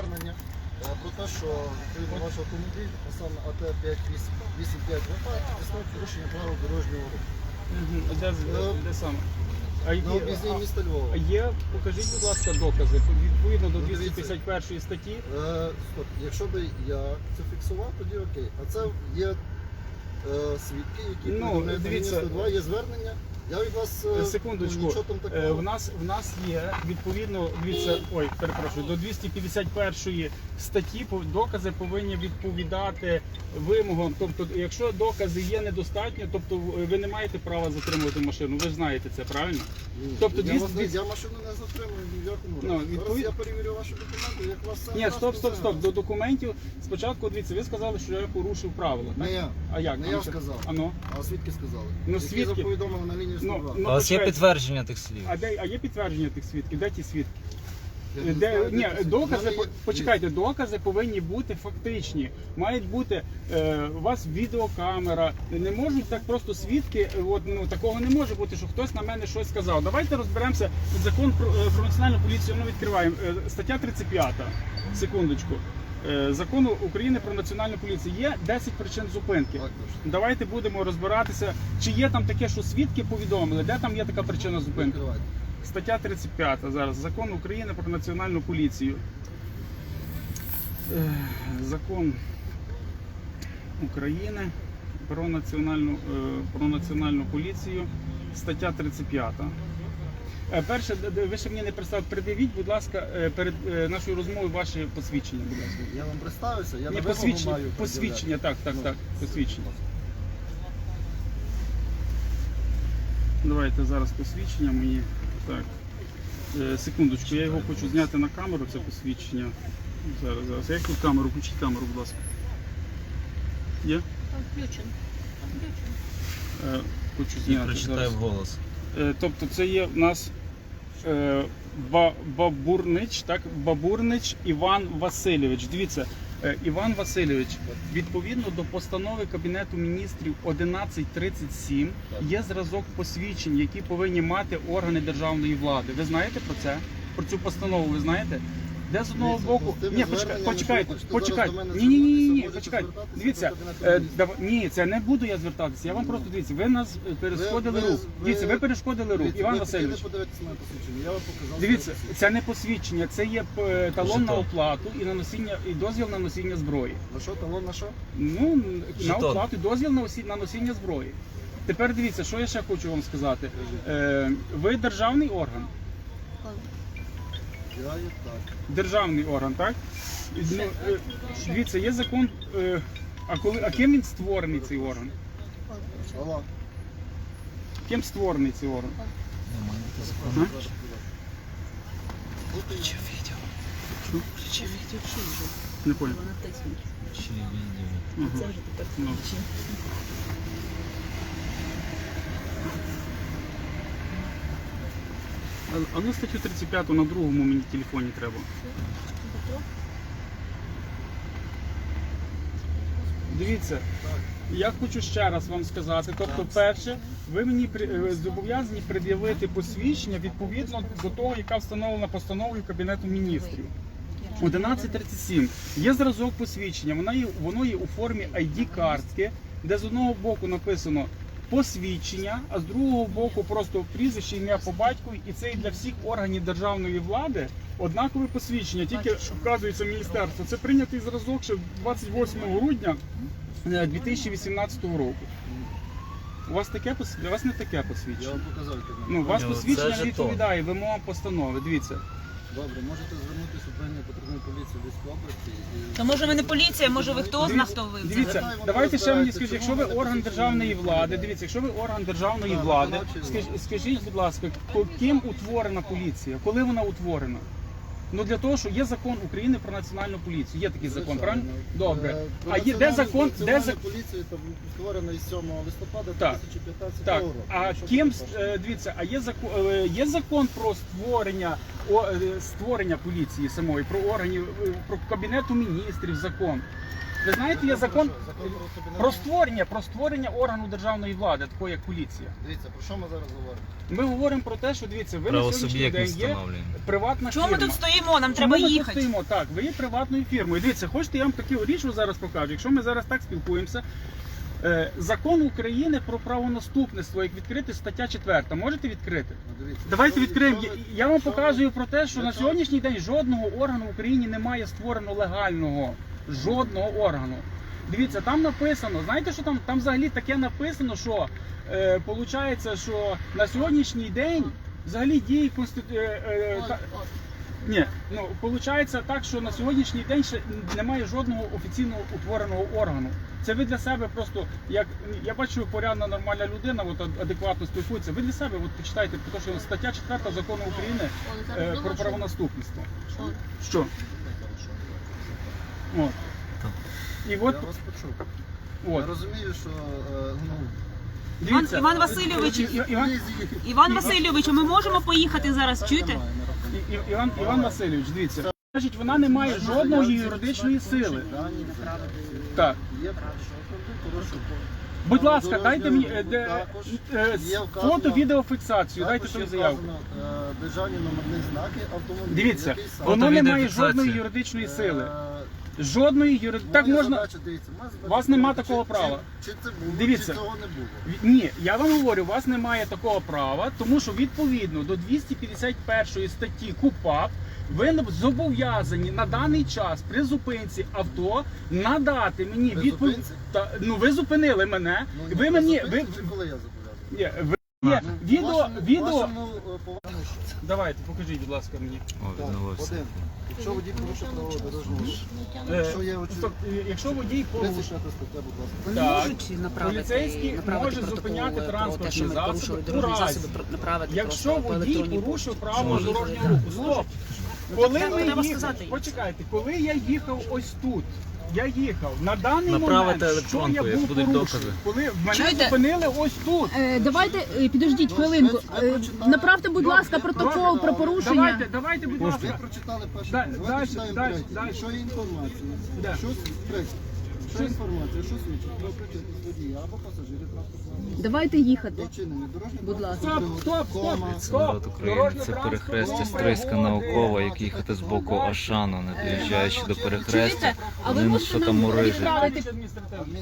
звернення е, про те, що відповідно ваш автомобіль, а саме АТ 585 випадок, підстав порушення правил дорожнього руху. Мгм. Де, з- де саме? А На які, об'їзні міста Львова. а є, покажіть, будь ласка, докази. Відповідно до Ну, дивіться. 251 статті. Е, стоп, якщо би я це фіксував, тоді окей. А це є е, свідки, які Ну, повідомляють дивіться. на 2, є звернення. Я від вас е, Секундочку. ну, нічого там Е, такого. В нас в нас є відповідно дивіться, ой, перепрошую, до 251 статті пов- докази повинні відповідати вимогам. Тобто, якщо докази є недостатньо, тобто ви не маєте права затримувати машину. Ви ж знаєте це правильно? Ні, тобто я, 200 вас не- я машину не затримую ні в якому Ну, разі. Зараз відповід- я перевірю ваші документи, як вас Ні, стоп, стоп, стоп. До документів спочатку дивіться, ви сказали, що я порушив правила. Не Так? я. А як? Не А я ну, сказав. А ну? А свідки сказали. Ну, які свідки- повідомили на лінію 102. Ну, У вас є почекайте. підтвердження тих слів? А де а є підтвердження тих свідків? Де ті свідки? Де, ні, докази, по- почекайте, докази повинні бути фактичні. Мають бути е, у вас відеокамера. Не можуть так просто свідки. е, От ну такого не може бути, що хтось на мене щось сказав. Давайте розберемося. Закон про, е, про національну поліцію. Ну відкриваємо Е, стаття 35. Секундочку. Е, Закону України про національну поліцію є 10 причин зупинки. Давайте будемо розбиратися, чи є там таке, що свідки повідомили, де там є така причина зупинки. Стаття 35 зараз. Закон України про національну поліцію. Закон України про національну, е, про національну поліцію. Стаття 35. Е, Перше, ви ще мені не представили. Придивіть, будь ласка, е, перед е, нашою розмовою ваше посвідчення, будь ласка. Я вам представився, я вимогу посвідчення, маю посвідчення, так, так, Ну, так, посвідчення. Давайте зараз посвідчення мені. Так. Секундочку, я його хочу зняти на камеру, це посвідчення. Зараз, зараз. Як тут камеру? Включіть камеру, будь ласка. Є? Включен. Включен. Хочу зняти. прочитай зараз. вголос. Е, тобто це є в нас Бабурнич, так? Бабурнич Іван Васильович. Дивіться, е, Іван Васильович, відповідно до постанови Кабінету міністрів 1137 є зразок посвідчень, які повинні мати органи державної влади. Ви знаєте про це? Про цю постанову ви знаєте? Де з одного Дивіться, боку. Ні, почекайте, почекайте, почекайте. Ні, ні, ні, ні, ні, почекайте. Дивіться, е, дав- ні, це не буду я звертатися. Я вам просто дивіться, ви нас е, перешкодили рух. Дивіться, ви перешкодили рух. Іван ви Васильович. не на посвідчення, я вам показав. Дивіться, це не посвідчення, це є е, талон на Жетон. оплату і на носіння і дозвіл на носіння зброї. На що, талон на що? Ну на Жетон. оплату, і дозвіл на осі- на носіння зброї. Тепер дивіться, що я ще хочу вам сказати. Е, ви державний орган. Я так. Державний орган, так? Ну, е, дивіться, є закон. Е, а коли а ким він створений цей орган? Алло. Ким створений цей орган? Немає Ага. закону. Тут Чи відео? Включи відео, що вже? Не понял. Вона? Ага. Це вже тепер Ну. включи. А- ну статтю 35 на другому мені телефоні треба. Дивіться, я хочу ще раз вам сказати. Тобто, перше, ви мені е, зобов'язані пред'явити посвідчення відповідно до того, яка встановлена постановою Кабінету міністрів. 1137. Є зразок посвідчення. Воно є, воно є у формі ID-картки, де з одного боку написано посвідчення, а з другого боку просто прізвище, ім'я по батькові, і це і для всіх органів державної влади однакове посвідчення, тільки вказується міністерство. Це прийнятий зразок ще 28 грудня е, 2018 року. У вас таке посвідчення? У вас не таке посвідчення. Я вам показав Ну, у вас посвідчення не відповідає вимогам постанови. Дивіться. Добре, можете звернутися в управління патрульної поліції Львівської області. і- То може ви не поліція, може ви хто з нас то ви? Дивіться, давайте ще мені скажіть, якщо ви орган державної влади, дивіться, якщо ви орган державної влади, виконавчої скажіть, скажіть, будь ласка, ко- ким утворена поліція? Коли вона утворена? Ну для того, що є закон України про національну поліцію. Є такий закон, правильно? Добре. Е, про А є де національну- закон, де національну закон? поліцію там із 7 листопада Так. 2015 Так, року. а Якщо ким ви е, дивіться, а є закон, є закон про створення о, е, створення поліції самої, про органів, е, про кабінету міністрів закон. Ви знаєте, є закон Закон про про створення, про створення органу державної влади, такої як поліція. Дивіться, про що ми зараз говоримо? Ми говоримо про те, що дивіться, ви на сьогоднішній день є приватна Чому ми фірма. тут стоїмо? Нам Чому треба ми тут їхати. стоїмо? Так, ви є приватною фірмою. Дивіться, хочете, я вам таку річ зараз покажу. Якщо ми зараз так спілкуємося. Е, Закон України про правонаступництво, як відкрити стаття 4. Можете відкрити? Ну, дивіться, Давайте якщо- відкриємо. якщо Я, ви- я вам ви- показую про те, що на сьогоднішній день жодного органу в Україні немає створено легального. Жодного органу. Дивіться, там написано, знаєте, що там? Там взагалі таке написано, що е, получається, що на сьогоднішній день взагалі діє конститу... е, е, та- ні, ну так, що на сьогоднішній день ще немає жодного офіційно утвореного органу. Це ви для себе просто як я бачу, порядна нормальна людина, от адекватно спілкується. Ви для себе от почитайте, тому що стаття 4 закону України е, про правонаступництво. Що? От. І от, Я вас почув. от. Я розумію, що е, ну, Іван, Іван Васильович, І- і- Іван, Іван Васильович, ми можемо поїхати зараз, чуєте? немає, не рахує. І- І- Іван, Іван Васильович, дивіться. Значить, вона не має жодної юридичної сили. Дані. Так. Є хорошо. Будь ласка, дайте мені е, де, е, є фото, відеофіксацію. Дайте Також свою заявку. вказано, е, державні номерні знаки автомобіля. Дивіться, Який саме? воно не має жодної юридичної сили. Е, Жодної юридичної. Так моя можна. задача, дивіться, моя задача вас нема чи- такого чи- права. Чи це було, Дивіться. чи цього не було. Ні, я вам говорю, у вас немає такого права, тому що відповідно до 251 статті КУПАП ви зобов'язані на даний час при зупинці авто надати мені відповідь. зупинці? Та, ну ви зупинили мене. Ну, ні, ви мені ви, чи коли я зобов'язаний? ні, ви є Ну, відео, вашому- відео. вашому, е, Давайте, покажіть, будь ласка, мені. О, відновився. один. Якщо водій порушив правила дорожнього руху, Е, Якщо є очі- стоп, е, якщо водій порушує, 36 стаття, будь ласка. Вони Так. можуть направити, Поліцейський направити може зупиняти про те, транспортні що ми засоби порушили у дорожні разі, засоби, про- направити Якщо просто по водій електронній порушив правила дорожнього руху, стоп. Коли треба- ми треба їхали, сказати. почекайте, коли я їхав ось тут, я їхав на даний Направити момент, що електронку, я як був будуть порушив, докази. коли мене Чуєте? зупинили ось тут. Е, Давайте е, підождіть хвилинку. Е. Направте, будь ласка, протокол про порушення. Давайте, давайте, будь ласка. прочитали перший Да- пункт. дальше, Давайте читаємо дальше, третій. дальше. Якщо є інформація, Да. що третє. Що інформація, що свідчить про причетність водія або пасажирів транспортного засобу Давайте їхати. вчинення дорожнього Будь ласка. Стоп, стоп, стоп, Це стоп. України, це перехрестя Стрийська наукова, як їхати з боку Ашану, не доїжджаючи до перехрестя. Чуєте? А ви Вони нас можете що там нам відправити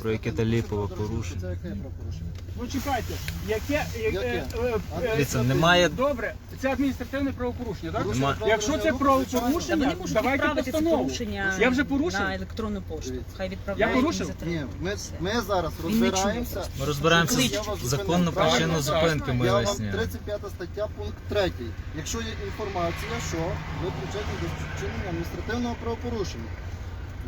Про яке та ліпове порушення. Це яке правопорушення? Ну чекайте, яке, яке, Яке? е, е, Дивіться, немає Добре, це адміністративне правопорушення, так? Нема- Якщо це Та правопорушення, вони можуть давайте відправити постанову. порушення Я вже порушив? на електронну пошту. Хай відправляють. Порушив? Ні, ми, ми зараз розбираємося. Ми розбираємося Я вас зупинив, законну правильно? причину зупинки ми Я вам виясняємо. 35 стаття, пункт 3. Якщо є інформація, що ви причетні до вчинення адміністративного правопорушення.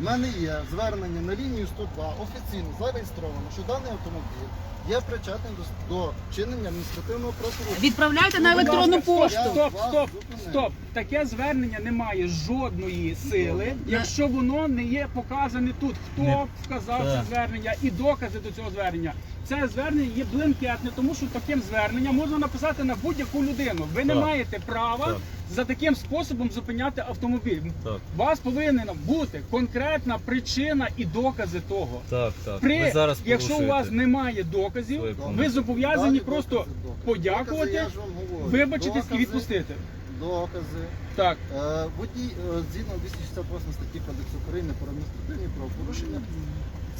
У мене є звернення на лінію 102 офіційно зареєстровано, що даний автомобіль є причетним до, до вчинення адміністративного правопорушення. Відправляйте на електронну пошту. Стоп, стоп, стоп, Таке звернення не має жодної сили, якщо воно не є показане тут. Хто вказав це звернення і докази до цього звернення. Це звернення є блинкетне, тому що таким зверненням можна написати на будь-яку людину. Ви не Так. маєте права Так. за таким способом зупиняти автомобіль. Так, У вас повинна бути конкретна причина і докази того. так, так. При, Ви зараз якщо у вас порушуєте. немає доказів, Свої ви зобов'язані Дані просто докази, докази. подякувати, Докази, я ж вам говорю. вибачитись і Докази, відпустити. Докази. Так. Е, Водій, е, згідно 268 статті Кодексу України про адміністративні правопорушення,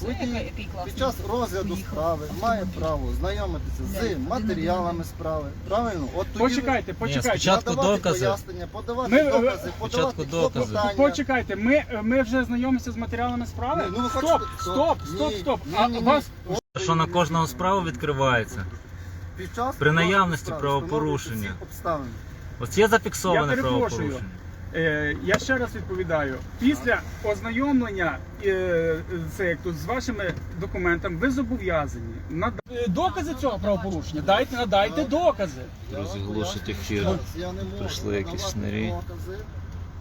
водій під час розгляду справи має право знайомитися з матеріалами справи. Правильно? От тоді Почекайте, почекайте. спочатку надавати докази. пояснення, подавати Ми- докази, Спочатку подавати докази. клопотання. Почекайте, ми, ми вже знайомимося з матеріалами справи. Ні, ну ви стоп, хочете- стоп, Ні, стоп, стоп. ні, А ні, ні. вас От Що на кожного справу відкривається? під час При наявності справи правопорушення. встановлюються всі обставини. Ось є зафіксоване перепрошую. правопорушення. Е, я ще раз відповідаю. Після ознайомлення е, це як тут з вашими документами, ви зобов'язані над... е, докази цього правопорушення. Дайте, надайте докази. Розголошить Я ефір. я не можу Прийшли якісь докази,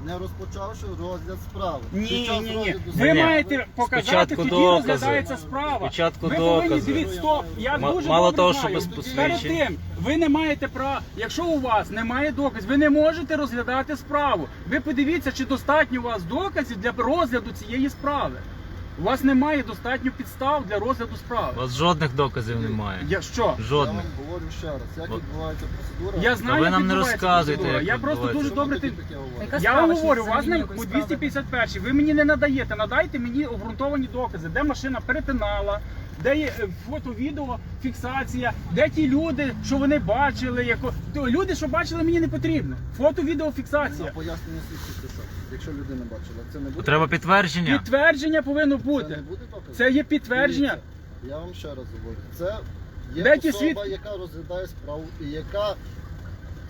не розпочавши розгляд справи. Ні, час ні, ні. розгляду Ви справи- маєте показати, Спочатку тоді докази. розглядається справа. Спочатку ви повинні докази. дивіться, стоп. Я Ма- дуже мало добре того, що знаю. без Перед посвідчень. тим ви не маєте права. Якщо у вас немає доказів, ви не можете розглядати справу. Ви подивіться, чи достатньо у вас доказів для розгляду цієї справи. У вас немає достатньо підстав для розгляду справи. У вас жодних доказів немає. Я що? Я Жодних. вам говорю ще раз, як От. відбувається процедура. Я знаю, ви як нам не відбувається розказуйте, процедура. як Я просто відбувається. дуже добре ти. Яка Я справа, вам що говорю, у взагалі вас не ніякої по справи? 251 ви мені не надаєте. Надайте мені обґрунтовані докази, де машина перетинала, де є е, фото, відео, фіксація, де ті люди, що вони бачили. Яко... То Люди, що бачили, мені не потрібно. Фото, відео, фіксація. пояснення слідчі що? Якщо людина бачила, це не буде? Треба підтвердження. Підтвердження повинно Це бути. не буде доказу? Це є підтвердження. Дивіться, Я вам ще раз говорю. Це є Де ті особа, яка розглядає справу і яка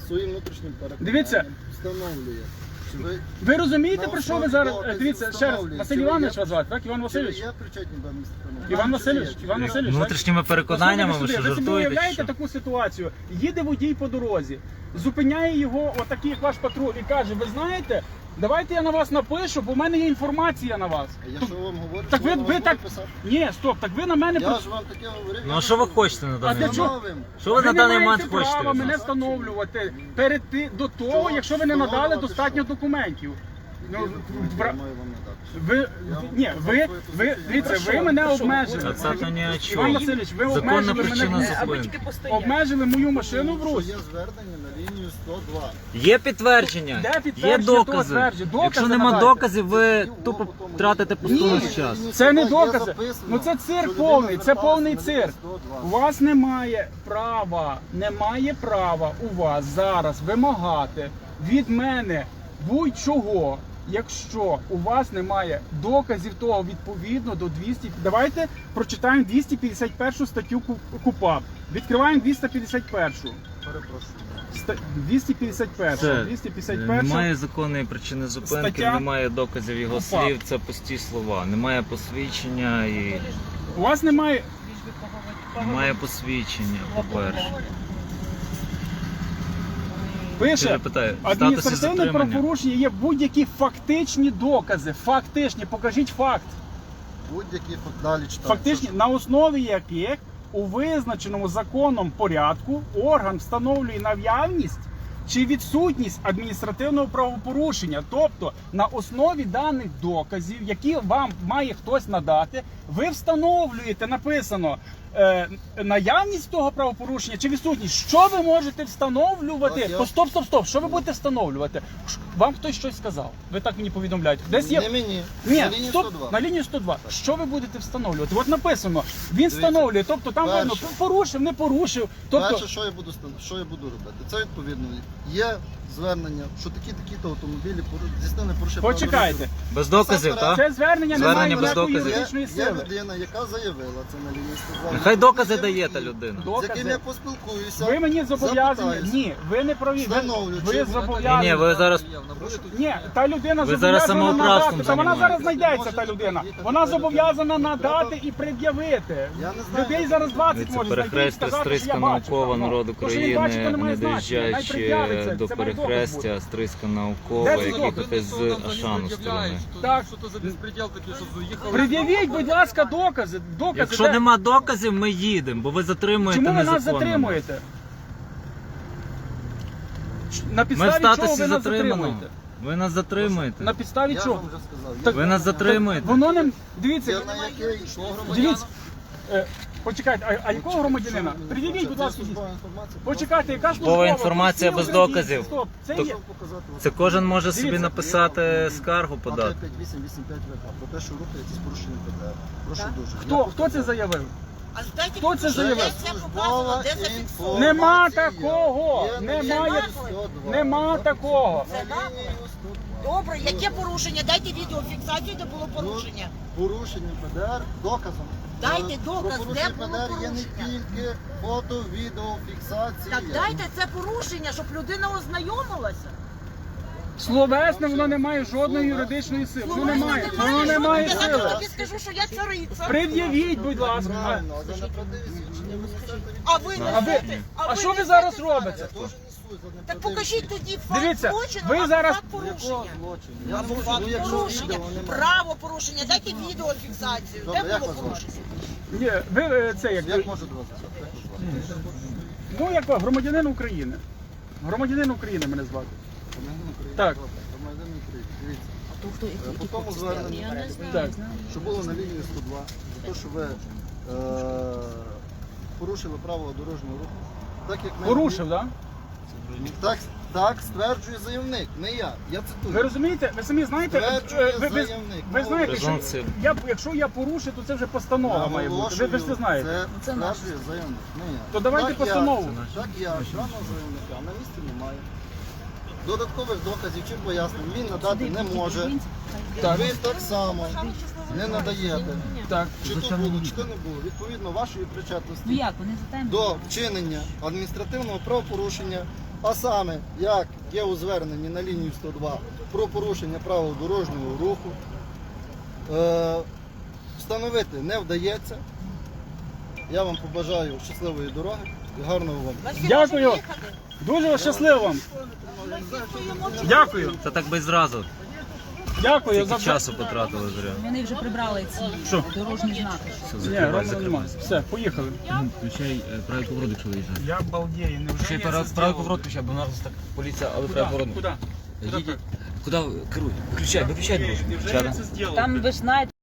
своїм внутрішнім переконанням Дивіться. встановлює. Чи ви, Ви розумієте, про що ви зараз? Е, Дивіться, ще раз, Василь Іванович вас звати, так? Іван чи Васильович? є причетні до адміністративного? Іван Васильович, Іван Васильович. так? Внутрішніми переконаннями, ви що сюди, Ви собі жартуєте? чи уявляєте що? таку ситуацію? Їде водій по дорозі, зупиняє його, отакий як ваш патруль, і каже: ви знаєте, давайте я на вас напишу, бо в мене є інформація на вас. Я що вам говорю, Так що ви, я ви так. писати? Ні, стоп, так ви на мене Я про- ж вам таке говорив. Ну а що ви хочете на А даний для момент? чого? Що ви на не даний маєте момент хочете? права від мене нас? встановлювати перед ти до того, Чого? якщо ви не надали достатньо що? документів. Ну, документи бра- я маю вам надати? Ви ні, ви, ви дивіться, ви мене обмежили. це ні о чому. Іван Васильович, ви Законна обмежили причина мене зупинки. обмежили мою машину в Що русі. Є звернення на лінію 102. Є підтвердження, Де є підтвердження того докази. твердження? Докази Якщо нема надайте. доказів, ви тупо тратите пусту Ні. час. Це не докази. Ну це цирк повний, це повний цирк. У вас немає права, немає права у вас зараз вимагати від мене будь-чого, якщо у вас немає доказів того відповідно до 200... Давайте прочитаємо 251 статтю Ку- КУПАП. Відкриваємо 251. Ста- 251. Це 251. немає законної причини зупинки, Стаття. немає доказів його Опа. слів. Це пусті слова. Немає посвідчення і У вас немає немає посвідчення. По перше, пише питаю, статусі адміністративне затримання. правопорушення є будь-які фактичні докази. Фактичні, покажіть факт. Будь-які фак- далі читати. Фактичні, на основі яких у визначеному законом порядку орган встановлює наявність чи відсутність адміністративного правопорушення. Тобто на основі даних доказів, які вам має хтось надати, ви встановлюєте написано. Е, Наявність того правопорушення чи відсутність, що ви можете встановлювати? Я- По стоп, стоп, стоп. Що ви будете встановлювати? Ш- Вам хтось щось сказав. Ви так мені повідомляєте. Десь є Не мені. ні, на лінію стоп, 102. на лінію 102. Що ви будете встановлювати? От написано, він встановлює, тобто там перше. видно, порушив, не порушив. Тобто, Перше, що я буду стан- що я буду робити? Це відповідно є звернення, що такі такі то автомобілі пору- здійснили порушення. правил почекайте. Без доказів, так? Це звернення не Звернення має без ніякої доказів. юридичної Є, є сили. людина, яка заявила це на лінії 102. Нехай докази дає та людина. З яким Докази. я поспілкуюся. Ви мені зобов'язані. запитаюся. Ні, ви не праві. Ви, Встановлю, ви зобов'язані. Ні, ні, ви зараз Ні, та людина Ви зараз зобов'язана самоуправством надати. Та вона зараз займаєтесь. знайдеться, та людина. Вона зобов'язана надати і пред'явити. Я не знаю. Людей зараз 20 Це може знайти і перехрестя сказати, що я Стрийська бачу. наукова, народ України, не доїжджаючи до Це перехрестя Стрийська Де наукова, доказ? тут з Ашану сторони. Так. Що то за безпреділ такий, що заїхали? Пред'явіть, будь ласка, докази. докази Якщо де- нема доказів, ми їдемо, бо ви затримуєте Чому ви нас незаконно. затримуєте? На Ми в підставі чого статусі ви нас затриманого. затримуєте? Ви нас затримуєте. На підставі Я ж чого? вам вже сказав. Так- Ви нас затримуєте. Воно не дивіться, Є на яке йшло громадянина. дивіться. Е, Почекайте, а, а якого громадянина? Пред'явіть, будь ласка, почекайте, яка Службова службова? інформація без доказів. Стоп, це То- є. Це кожен може собі Дивіться. написати скаргу подати. 5885 ВК про те, що рухається з порушенням ПДР. Прошу дуже. Хто, хто це заявив? А дайте Хто це заявив? де це показано, де зафіксовано? Нема такого, немає- на лінії 102. Нема такого. На лінії 102. Добре, яке порушення? Дайте відеофіксацію, де було порушення. Порушення ПДР доказом. Дайте Е, доказ, де було є порушення. не тільки фото, відео, фіксація. Так дайте це порушення, щоб людина ознайомилася. Словесне, воно не має жодної юридичної сили. Воно Словесно немає. Воно не має сили. тобі скажу, що я цариця. Пред'явіть, будь ласка. А ви несете А що ви несете зараз робите? Так покажіть тоді факт Дивіться, злочину, ви а зараз- факт порушення. Я А факт ну порушення, право порушення, дайте відеофіксацію. Добре, Де як було вас порушення? Ні, ви е, це як, Як можу до вас? Ну як ви, громадянин України. Громадянин України мене звати. Так. По тому зверненню, Так. що було на лінії 102, за те, що ви е, порушили правила дорожнього руху. Так як ми Порушив, так? так, так стверджує заявник, не я. Я цитую. Ви розумієте, ви самі знаєте, Стверджує е, ви, ви, заявник. ви знаєте, що Презумпція. я, якщо я порушив, то це вже постанова має бути. Ви, ви ж це знаєте. Це стверджує заявник, не я. То давайте Так постанову. Я, так я, даного заявника на місці немає. Додаткових доказів чи пояснень він надати не може. Так. Ви так само не надаєте. Так. Чи то було, чи то не було. Відповідно вашої причетності Ну як, вони за тему? до вчинення адміністративного правопорушення, а саме як є у зверненні на лінію 102 про порушення правил дорожнього руху, е, встановити не вдається. Я вам побажаю щасливої дороги гарного вам. Дякую. Дуже щасливо вам. Дякую. Та так би зразу. Дякую Тільки часу потратили зря. Вони вже прибрали ці Що? дорожні знаки. Все, Ні, закривай, Рома закривай. немає. Все, поїхали. Включай е, правий поворот, якщо виїжджає. Я балдею, Ще я правий це правий поворот включай, бо у нас так поліція, але правий поворот. Куди? Їдіть. Куди керуй? Виключай, виключай. Невже я це зробив? Там ви ж знаєте.